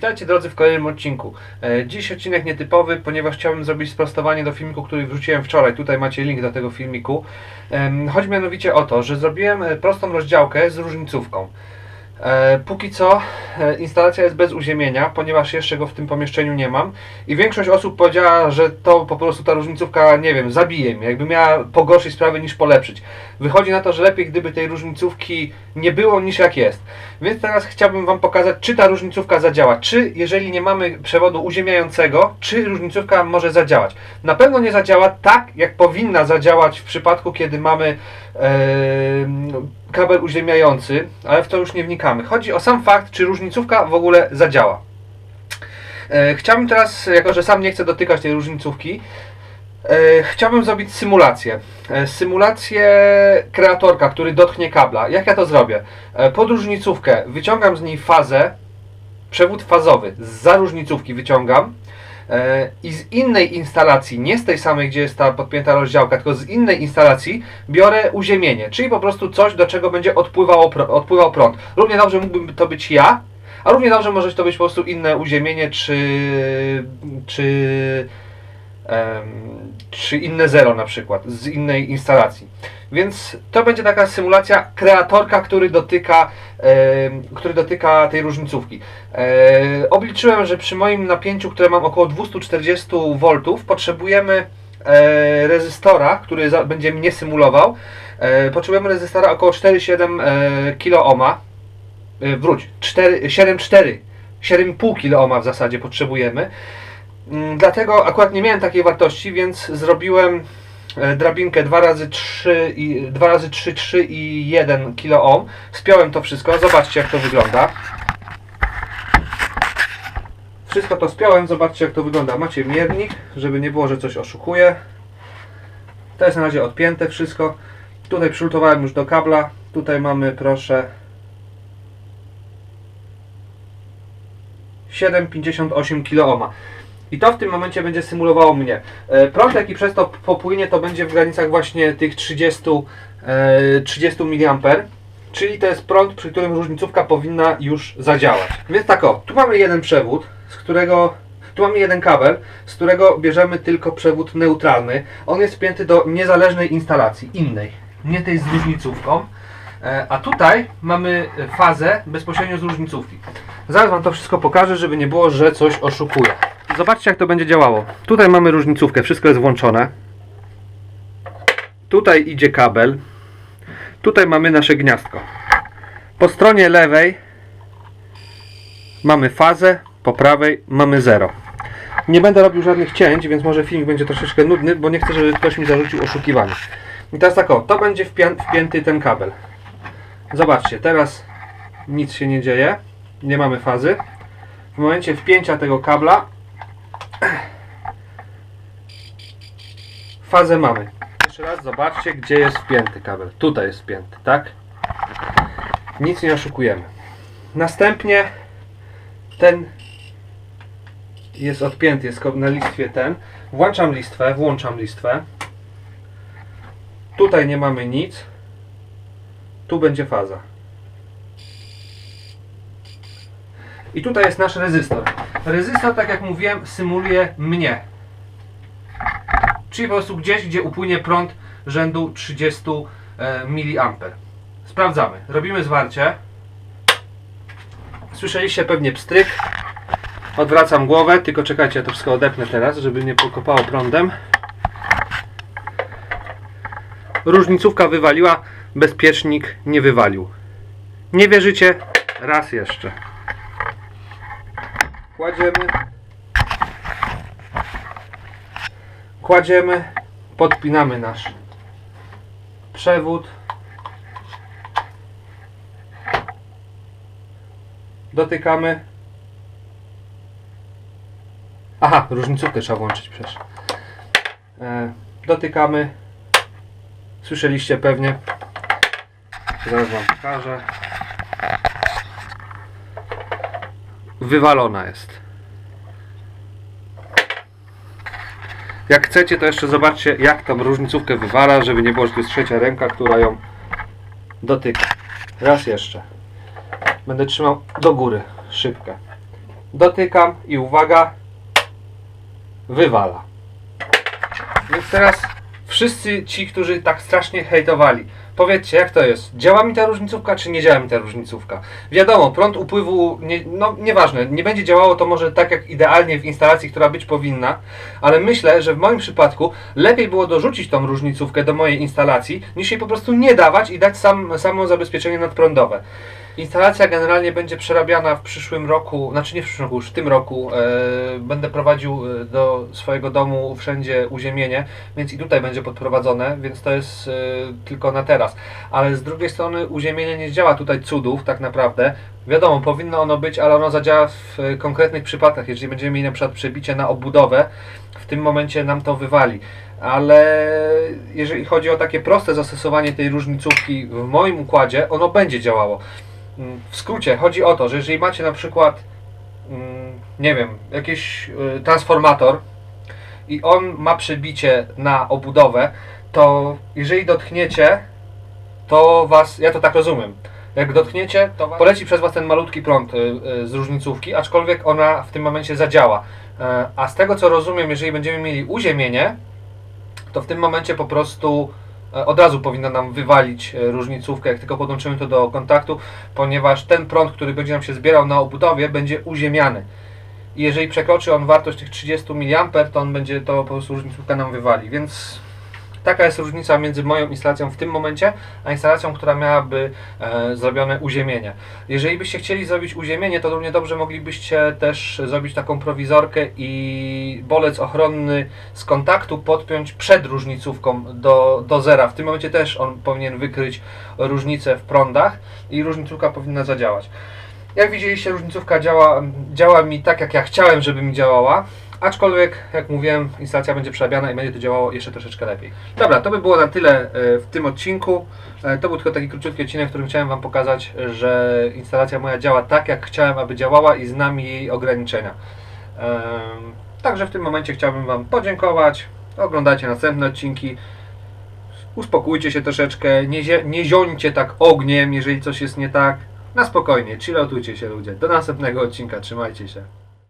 Witajcie drodzy w kolejnym odcinku. E, Dziś odcinek nietypowy, ponieważ chciałbym zrobić sprostowanie do filmiku, który wrzuciłem wczoraj. Tutaj macie link do tego filmiku. Chodzi mianowicie o to, że zrobiłem e, prostą rozdziałkę z różnicówką. E, Póki co e, instalacja jest bez uziemienia, ponieważ jeszcze go w tym pomieszczeniu nie mam. I większość osób powiedziała, że to po prostu ta różnicówka, nie wiem, zabije mnie, jakby miała pogorszyć sprawy niż polepszyć. Wychodzi na to, że lepiej gdyby tej różnicówki nie było niż jak jest. Więc teraz chciałbym Wam pokazać, czy ta różnicówka zadziała. Czy jeżeli nie mamy przewodu uziemiającego, czy różnicówka może zadziałać. Na pewno nie zadziała tak, jak powinna zadziałać w przypadku, kiedy mamy em, kabel uziemiający, ale w to już nie wnikamy. Chodzi o sam fakt, czy różnicówka w ogóle zadziała. E, Chciałbym teraz, jako że sam nie chcę dotykać tej różnicówki, e, chciałbym zrobić symulację. E, Symulację kreatorka, który dotknie kabla. Jak ja to zrobię? Pod różnicówkę wyciągam z niej fazę, przewód fazowy z różnicówki wyciągam i z innej instalacji, nie z tej samej, gdzie jest ta podpięta rozdziałka, tylko z innej instalacji biorę uziemienie, czyli po prostu coś, do czego będzie odpływało, pro- odpływał prąd. Równie dobrze mógłbym to być ja, a równie dobrze może to być po prostu inne uziemienie, czy, czy, czy inne zero na przykład, z innej instalacji. Więc to będzie taka symulacja kreatorka, który dotyka, który dotyka tej różnicówki. E, obliczyłem, że przy moim napięciu, które mam około 240 V, potrzebujemy e, rezystora, który będzie mnie symulował. E, potrzebujemy rezystora około 4,7 e, wróć, 4, 7,4 7,5 kOhma w zasadzie potrzebujemy. Mm, Dlatego akurat nie miałem takiej wartości, więc zrobiłem e, drabinkę 2 razy 3 i 2 razy 3, 3 i 1 kOhm. Spiąłem to wszystko. Zobaczcie jak to wygląda. Wszystko to spiąłem, zobaczcie jak to wygląda. Macie miernik, żeby nie było, że coś oszukuje. To jest na razie odpięte wszystko. Tutaj przylutowałem już do kabla. Tutaj mamy proszę 7,58 kOhma. I to w tym momencie będzie symulowało mnie. E, Prąd jaki przez to popłynie to będzie w granicach właśnie tych 30, e, 30 mA. Czyli to jest prąd, przy którym różnicówka powinna już zadziałać. Więc tak o, tu mamy jeden przewód, z którego tu mamy jeden kabel, z którego bierzemy tylko przewód neutralny. On jest wpięty do niezależnej instalacji, innej, nie tej z różnicówką. E, A tutaj mamy fazę bezpośrednio z różnicówki. Zaraz Wam to wszystko pokażę, żeby nie było, że coś oszukuje. Zobaczcie jak to będzie działało. Tutaj mamy różnicówkę, wszystko jest włączone. Tutaj idzie kabel. Tutaj mamy nasze gniazdko. Po stronie lewej mamy fazę, po prawej mamy zero. Nie będę robił żadnych cięć, więc może filmik będzie troszeczkę nudny, bo nie chcę, żeby ktoś mi zarzucił oszukiwanie. I teraz tak o, to będzie wpię- wpięty ten kabel. Zobaczcie, teraz nic się nie dzieje, nie mamy fazy. W momencie wpięcia tego kabla fazę mamy. Jeszcze raz zobaczcie, gdzie jest wpięty kabel. Tutaj jest wpięty, tak? Nic nie oszukujemy. Następnie ten jest odpięty, jest na listwie ten. Włączam listwę, włączam listwę. Tutaj nie mamy nic. Tu będzie faza. I tutaj jest nasz rezystor. Rezystor, tak jak mówiłem, symuluje mnie. Czyli po prostu gdzieś, gdzie upłynie prąd rzędu 30 e, mA. Sprawdzamy. Robimy zwarcie. Słyszeliście pewnie pstryk. Odwracam głowę, tylko czekajcie, ja to wszystko odepnę teraz, żeby nie pokopało prądem. Różnicówka wywaliła, bezpiecznik nie wywalił. Nie wierzycie? Raz jeszcze. Kładziemy. Kładziemy, podpinamy nasz przewód. Dotykamy. Aha, różnicówkę trzeba włączyć przecież. E, dotykamy. Słyszeliście pewnie. Zaraz wam pokażę. Wywalona jest. Jak chcecie, to jeszcze zobaczcie, jak tam różnicówkę wywala, żeby nie było, że to jest trzecia ręka, która ją dotyka. Raz jeszcze. Będę trzymał do góry szybkę. dotykam i uwaga, wywala. Więc teraz wszyscy ci, którzy tak strasznie hejtowali, powiedzcie jak to jest? Działa mi ta różnicówka, czy nie działa mi ta różnicówka? Wiadomo, prąd upływu, nie, no nieważne, nie będzie działało to może tak jak idealnie w instalacji, która być powinna, ale myślę, że w moim przypadku lepiej było dorzucić tą różnicówkę do mojej instalacji, niż jej po prostu nie dawać i dać sam, samo zabezpieczenie nadprądowe. Instalacja generalnie będzie przerabiana w przyszłym roku, znaczy nie w przyszłym roku, już w tym roku. E, będę prowadził e, do swojego domu wszędzie uziemienie, więc i tutaj będzie podprowadzone, więc to jest e, tylko na teraz. Ale z drugiej strony uziemienie nie działa tutaj cudów tak naprawdę. Wiadomo, powinno ono być, ale ono zadziała w konkretnych przypadkach. Jeżeli będziemy mieli na przykład przebicie na obudowę, w tym momencie nam to wywali. Ale jeżeli chodzi o takie proste zastosowanie tej różnicówki w moim układzie, ono będzie działało. Mm, W skrócie chodzi o to, że jeżeli macie na przykład, mm, nie wiem, jakiś y, transformator i on ma przebicie na obudowę, to jeżeli dotkniecie, to was, ja to tak rozumiem, jak dotkniecie, to poleci przez was ten malutki prąd y, y, z różnicówki, aczkolwiek ona w tym momencie zadziała. E, A z tego co rozumiem, jeżeli będziemy mieli uziemienie, to w tym momencie po prostu od razu powinna nam wywalić e, różnicówkę, jak tylko podłączymy to do kontaktu, ponieważ ten prąd, który będzie nam się zbierał na obudowie, będzie uziemiany. I jeżeli przekroczy on wartość tych 30 mA, to on będzie to po prostu różnicówka nam wywali. Więc taka jest różnica między moją instalacją w tym momencie, a instalacją, która miałaby e, zrobione uziemienie. Jeżeli byście chcieli zrobić uziemienie, to równie dobrze moglibyście też zrobić taką prowizorkę i bolec ochronny z kontaktu podpiąć przed różnicówką do, do zera. W tym momencie też on powinien wykryć różnicę w prądach i różnicówka powinna zadziałać. Jak widzieliście, różnicówka działa, działa mi tak, jak ja chciałem, żeby mi działała. Aczkolwiek, jak mówiłem, instalacja będzie przerabiana i będzie to działało jeszcze troszeczkę lepiej. Dobra, to by było na tyle e, w tym odcinku. E, To był tylko taki króciutki odcinek, w którym chciałem Wam pokazać, że instalacja moja działa tak, jak chciałem, aby działała i znam jej ograniczenia. Także w tym momencie chciałbym Wam podziękować. Oglądajcie następne odcinki. Uspokójcie się troszeczkę, nie, nie ziońcie tak ogniem, jeżeli coś jest nie tak. Na spokojnie, chilloutujcie się ludzie. Do następnego odcinka, trzymajcie się.